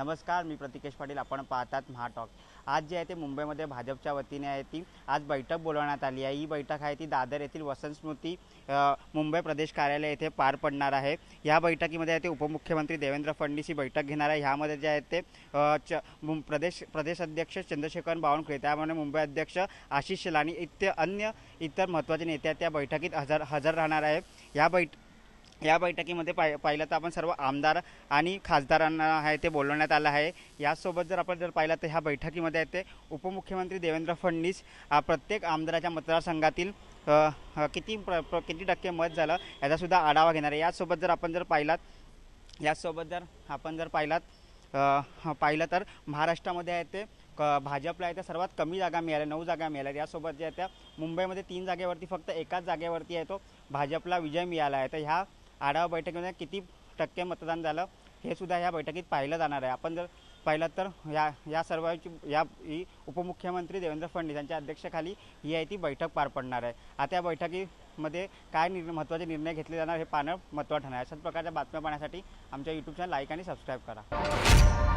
नमस्कार मी प्रतिकेश पाटील. आपण पाहतात महाटॉक आज जे आहे ते मुंबईमध्ये भाजपच्या वतीने आहे ती. आज बैठक बोलवण्यात आली आहे. ही बैठक आहे ती दादर येथील वसंत स्मृती मुंबई प्रदेश कार्यालय येथे पार पडणार आहे. या बैठकीमध्ये आहे ते उपमुख्यमंत्री देवेंद्र फडणवीस ही बैठक घेणार आहे. ह्यामध्ये जे आहे ते च मुं- प्रदेश प्रदेश अध्यक्ष चंद्रशेखर बावनकुळे त्यामुळे मुंबई अध्यक्ष आशिष शेलानी इत्य अन्य इतर महत्त्वाचे नेते आहेत त्या बैठकीत हजर हजर राहणार आहे. या बैठ या बैठकीमध्ये पाहि पाहिलं तर आपण सर्व आमदार आणि खासदारांना आहे ते बोलवण्यात आलं आहे. यासोबत जर आपण जर पाहिलं तर ह्या बैठकीमध्ये आहे ते उपमुख्यमंत्री देवेंद्र फडणवीस प्रत्येक आमदाराच्या मतदारसंघातील किती प्र, प्र, किती टक्के मत झालं याचासुद्धा आढावा घेणार आहे. यासोबत जर आपण जर पाहिलात यासोबत जर आपण जर पाहिलात पाहिलं तर महाराष्ट्रामध्ये आहे ते क भाजपला आहे त्या सर्वात कमी जागा मिळाल्या नऊ जागा मिळाल्या. यासोबत जे आहे त्या मुंबईमध्ये तीन जागेवरती फक्त एकाच जागेवरती आहे तो भाजपला विजय मिळाला आहे. तर ह्या आढावा बैठकीमध्ये किती टक्के मतदान झालं हे सुद्धा या बैठकीत पाहिलं जाणार आहे. आपण जर पाहिलं तर या या सर्वांची या ही उपमुख्यमंत्री देवेंद्र फडणवीस यांच्या अध्यक्षाखाली ही आहे ती बैठक पार पडणार आहे. आता या बैठकीमध्ये काय निर्णय महत्त्वाचे निर्णय घेतले जाणार हे पाहणं महत्त्वाचं ठरणार आहे. अशाच प्रकारच्या बातम्या पाहण्यासाठी आमच्या यूट्यूब चॅनल लाईक आणि सबस्क्राईब करा.